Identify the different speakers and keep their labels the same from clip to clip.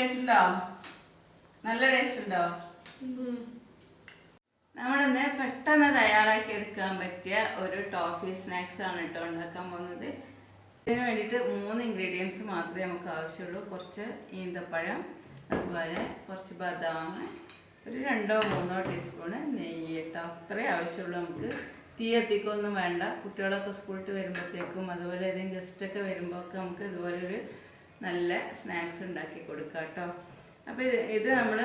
Speaker 1: Taste ഉണ്ടോ നല്ല taste ഉണ്ടോ നമ്മളിന്ന് പെട്ടെന്ന് തയ്യാറാക്കി എടുക്കാൻ പറ്റിയ ഒരു ടോഫി സ്നാക്സ് ആണ് കേട്ടോ ഉണ്ടാക്കാൻ പോകുന്നത്. ഇതിന് വേണ്ടിയിട്ട് മൂന്ന് ഇൻഗ്രീഡിയൻസ് മാത്രമേ നമുക്ക് ആവശ്യമുള്ളൂ. കുറച്ച് ഈന്തപ്പഴം അതുപോലെ കുറച്ച് ബദാം ഒരു രണ്ടോ മൂന്നോ ടീസ്പൂണ് നെയ്യ് കേട്ടോ. അത്രേ ആവശ്യമുള്ളൂ നമുക്ക്. തീ എത്തിക്കൊന്നും വേണ്ട. കുട്ടികളൊക്കെ സ്കൂളിട്ട് വരുമ്പോഴത്തേക്കും അതുപോലെ ഏതെങ്കിലും ഗസ്റ്റൊക്കെ വരുമ്പോഴൊക്കെ നമുക്ക് ഇതുപോലെ ഒരു നല്ല സ്നാക്സ് ഉണ്ടാക്കി കൊടുക്കാം കേട്ടോ അപ്പോൾ ഇത് ഇത് നമ്മൾ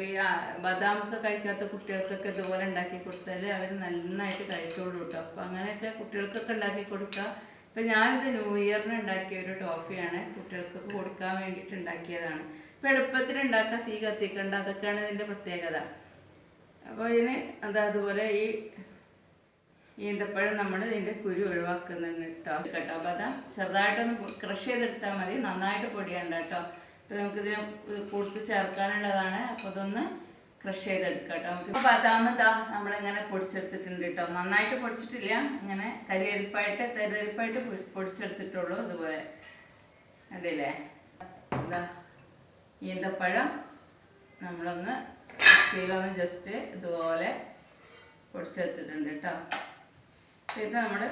Speaker 1: ഈ ആ- ബദാമൊക്കെ കഴിക്കാത്ത കുട്ടികൾക്കൊക്കെ ഇതുപോലെ ഉണ്ടാക്കി കൊടുത്താൽ അവർ നന്നായിട്ട് കഴിച്ചോളൂ കേട്ടോ അപ്പോൾ അങ്ങനെയൊക്കെ കുട്ടികൾക്കൊക്കെ ഉണ്ടാക്കി കൊടുക്കുക ഇപ്പം ഞാനിത് ന്യൂ ഇയറിന് ഉണ്ടാക്കിയ ഒരു ടോഫിയാണ്. കുട്ടികൾക്കൊക്കെ കൊടുക്കാൻ വേണ്ടിയിട്ട് ഉണ്ടാക്കിയതാണ്. ഇപ്പം എളുപ്പത്തിൽ ഉണ്ടാക്കാൻ തീ കത്തിക്കണ്ട അതൊക്കെയാണ് ഇതിന്റെ പ്രത്യേകത. അപ്പോൾ ഇതിന് അത് അതുപോലെ ഈ ഈന്തപ്പഴം നമ്മൾ ഇതിന്റെ കുരു ഒഴിവാക്കുന്നുണ്ട് കേട്ടോ. കേട്ടോ. അപ്പോൾ അതാ ചെറുതായിട്ടൊന്ന് ക്രഷ് ചെയ്തെടുത്താൽ മതി. നന്നായിട്ട് പൊടിയണ്ട കേട്ടോ. അപ്പോൾ നമുക്കിതിന് കൊടുത്ത് ചേർക്കാനുള്ളതാണ്. അപ്പോൾ അതൊന്ന് ക്രഷ് ചെയ്തെടുക്കാം കേട്ടോ. നമുക്ക് പത്താമതാ നമ്മളിങ്ങനെ പൊടിച്ചെടുത്തിട്ടുണ്ട് കേട്ടോ. നന്നായിട്ട് പൊടിച്ചിട്ടില്ല. ഇങ്ങനെ കരിയരിപ്പായിട്ട് തരിപ്പായിട്ട് പൊടിച്ചെടുത്തിട്ടുള്ളൂ ഇതുപോലെ. കണ്ടില്ലേ? എന്താ ഈന്തപ്പഴം നമ്മളൊന്ന് മിക്സിയിലൊന്ന് ജസ്റ്റ് ഇതുപോലെ പൊടിച്ചെടുത്തിട്ടുണ്ട് കേട്ടോ. ഇത് നമ്മൾ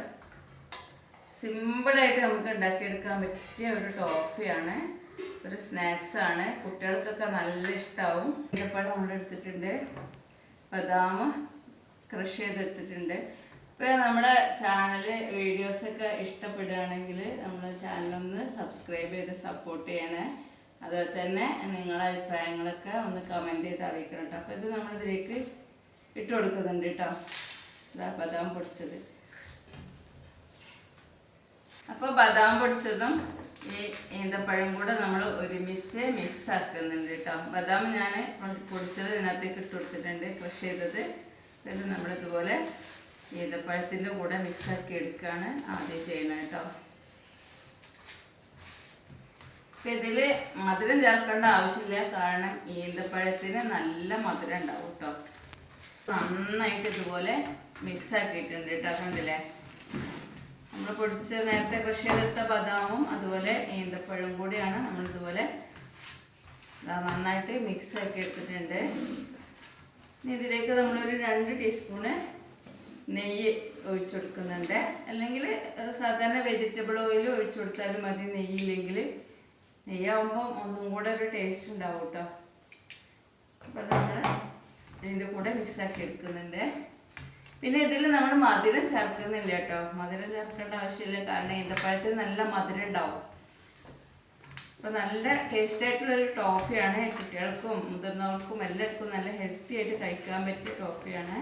Speaker 1: സിമ്പിളായിട്ട് നമുക്ക് ഉണ്ടാക്കിയെടുക്കാൻ പറ്റിയ ഒരു ടോഫിയാണ്. ഒരു സ്നാക്സ് ആണ്. കുട്ടികൾക്കൊക്കെ നല്ല ഇഷ്ടമാവും ഈന്തപ്പഴം നമ്മൾ എടുത്തിട്ടുണ്ട്. ബദാം കൃഷി ചെയ്തെടുത്തിട്ടുണ്ട്. ഇപ്പോൾ നമ്മുടെ ചാനൽ വീഡിയോസൊക്കെ ഇഷ്ടപ്പെടുകയാണെങ്കിൽ നമ്മുടെ ചാനലൊന്ന് സബ്സ്ക്രൈബ് ചെയ്ത് സപ്പോർട്ട് ചെയ്യണേ. അതുപോലെ തന്നെ നിങ്ങളുടെ അഭിപ്രായങ്ങളൊക്കെ ഒന്ന് കമന്റ് ചെയ്ത് അറിയിക്കണം കേട്ടോ അപ്പോൾ ഇത് നമ്മളിതിലേക്ക് ഇട്ട് കൊടുക്കുന്നുണ്ട് കേട്ടോ ഇതാ ബദാം പൊടിച്ചത്. അപ്പോൾ ബദാം പൊടിച്ചതും ഈ ഈന്തപ്പഴം കൂടെ നമ്മൾ ഒരുമിച്ച് മിക്സ് ആക്കുന്നുണ്ട് കേട്ടോ ബദാം ഞാൻ പൊടിച്ചത് ഇതിനകത്തേക്ക് ഇട്ട് കൊടുത്തിട്ടുണ്ട്. ക്രഷ് ചെയ്തത് ഇത് നമ്മളിതുപോലെ ഈന്തപ്പഴത്തിന്റെ കൂടെ മിക്സ് ആക്കി എടുക്കുകയാണ് ആദ്യം ചെയ്യണം കേട്ടോ അപ്പം ഇതിൽ മധുരം ചേർക്കേണ്ട ആവശ്യമില്ല. കാരണം ഈന്തപ്പഴത്തിന് നല്ല മധുരം ഉണ്ടാവും കേട്ടോ നന്നായിട്ട് ഇതുപോലെ മിക്സ് ആക്കിയിട്ടുണ്ട് കേട്ടോ കണ്ടില്ലേ? നമ്മൾ പൊടിച്ച് നേരത്തെ കൃഷി ചെയ്തെടുത്ത ബദാമും അതുപോലെ ഈന്തപ്പഴവും കൂടിയാണ് നമ്മൾ ഇതുപോലെ നന്നായിട്ട് മിക്സ് ആക്കി എടുത്തിട്ടുണ്ട്. ഇനി ഇതിലേക്ക് നമ്മളൊരു രണ്ട് ടീസ്പൂണ് നെയ്യ് ഒഴിച്ചു കൊടുക്കുന്നുണ്ട്. അല്ലെങ്കിൽ സാധാരണ വെജിറ്റബിൾ ഓയിൽ ഒഴിച്ചു കൊടുത്താലും മതി നെയ്യില്ലെങ്കിൽ. നെയ്യാവുമ്പോൾ ഒന്നും കൂടെ ഒരു ടേസ്റ്റ് ഉണ്ടാവും കേട്ടോ അപ്പോൾ നമ്മൾ ഇതിന്റെ കൂടെ മിക്സ് ആക്കി എടുക്കുന്നുണ്ട്. പിന്നെ ഇതിൽ നമ്മൾ മധുരം ചേർക്കുന്നില്ല കേട്ടോ. മധുരം ചേർക്കേണ്ട ആവശ്യമില്ല. കാരണം ഈന്തപ്പഴത്തിൽ നല്ല മധുരം ഉണ്ടാവും. അപ്പോൾ നല്ല ടേസ്റ്റ് ആയിട്ടുള്ള ഒരു ടോഫിയാണ് കുട്ടികൾക്കും മുതിർന്നവർക്കും എല്ലാവർക്കും നല്ല ഹെൽത്തി ആയിട്ട് കഴിക്കാൻ പറ്റിയ ടോഫിയാണ്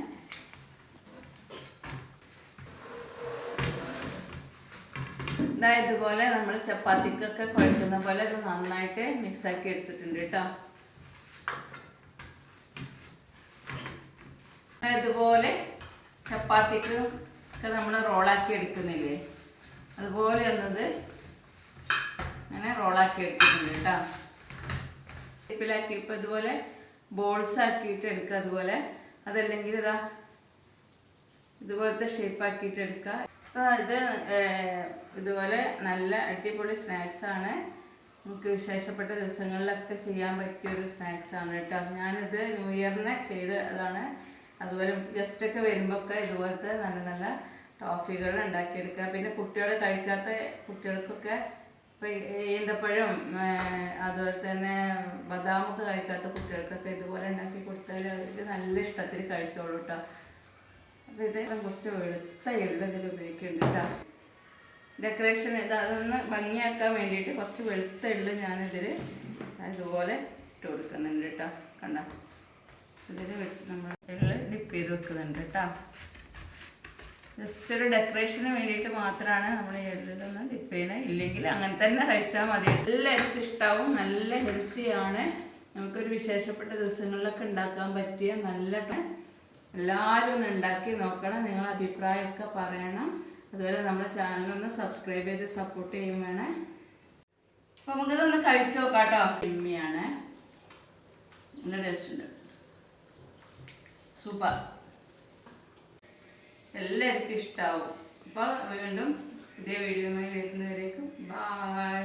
Speaker 1: ഇതാ ഇതുപോലെ നമ്മൾ ചപ്പാത്തിക്കൊക്കെ കുഴക്കുന്ന പോലെ ഇത് നന്നായിട്ട് മിക്സ് ആക്കി എടുത്തിട്ടുണ്ട് കേട്ടോ. ഇതുപോലെ ചപ്പാത്തിക്ക് ഒക്കെ നമ്മൾ റോളാക്കി എടുക്കുന്നില്ലേ? അതുപോലെ ഒന്നത് അങ്ങനെ റോളാക്കി എടുത്തിട്ടുണ്ട് കേട്ടോ. ടിപ്പിലാക്കി ഇപ്പം ഇതുപോലെ ബോൾസ് ആക്കിയിട്ട് എടുക്കുക അതുപോലെ അതല്ലെങ്കിൽ ഇതാ ഇതുപോലത്തെ ഷേപ്പ് ആക്കിയിട്ട് എടുക്കുക. അപ്പോൾ ഇത് ഇതുപോലെ നല്ല അടിപൊളി സ്നാക്സ് ആണ്. നമുക്ക് വിശേഷപ്പെട്ട ദിവസങ്ങളിലൊക്കെ ചെയ്യാൻ പറ്റിയ ഒരു സ്നാക്സ് ആണ് കേട്ടോ. ഞാനിത് ന്യൂ ഇയറിന് ചെയ്തതാണ്. അതുപോലെ ഗസ്റ്റൊക്കെ വരുമ്പോൾ ഒക്കെ ഇതുപോലത്തെ നല്ല നല്ല ടോഫികൾ ഉണ്ടാക്കിയെടുക്കുക. പിന്നെ കുട്ടികൾ കഴിക്കാത്ത കുട്ടികൾക്കൊക്കെ ഇപ്പം ഈന്തപ്പഴം അതുപോലെ തന്നെ ബദാമൊക്കെ കഴിക്കാത്ത കുട്ടികൾക്കൊക്കെ ഇതുപോലെ ഉണ്ടാക്കി കൊടുത്താൽ അവർക്ക് നല്ല ഇഷ്ടത്തിൽ കഴിച്ചോളൂ കേട്ടോ അപ്പോൾ ഇത് കുറച്ച് വെളുത്ത എള്ള് ഇതിൽ ഉപയോഗിക്കുന്നുണ്ട് കേട്ടോ ഡെക്കറേഷൻ ഇത് അതൊന്ന് ഭംഗിയാക്കാൻ വേണ്ടിയിട്ട് കുറച്ച് വെളുത്ത എള്ള് ഞാനിതിൽ ഇതുപോലെ ഇട്ട് കൊടുക്കുന്നുണ്ട് കേട്ടോ കണ്ടോ? ഇതിൽ നമ്മൾ ഡിപ്പ് ചെയ്ത് വെക്കുന്നുണ്ട് കേട്ടോ. ജസ്റ്റ് ഒരു ഡെക്കറേഷന് വേണ്ടിയിട്ട് മാത്രമാണ് നമ്മൾ എള്ളിലൊന്ന് ഡിപ്പ് ചെയ്യണത് ഇല്ലെങ്കിൽ അങ്ങനെ തന്നെ കഴിച്ചാൽ മതി. എല്ലാവർക്കും ഇഷ്ടമാവും നല്ല ഹെൽത്തിയാണ് നമുക്കൊരു വിശേഷപ്പെട്ട ദിവസങ്ങളിലൊക്കെ ഉണ്ടാക്കാൻ പറ്റിയ നല്ല എല്ലാവരും ഒന്ന് ഉണ്ടാക്കി നോക്കണം. നിങ്ങളുടെ അഭിപ്രായമൊക്കെ പറയണം. അതുപോലെ നമ്മുടെ ചാനലൊന്ന് സബ്സ്ക്രൈബ് ചെയ്ത് സപ്പോർട്ട് ചെയ്യും വേണേ. അപ്പോൾ നമുക്കിതൊന്ന് കഴിച്ചു നോക്കാം കേട്ടോ ഇമ്മിയാണ് നല്ല ടേസ്റ്റ് ഉണ്ട്. സൂപ്പർ. എല്ലാവർക്കും ഇഷ്ടാവും. അപ്പോൾ വീണ്ടും ഇതേ വീഡിയോയുമായി വരുന്നവരേക്കും. ബായ്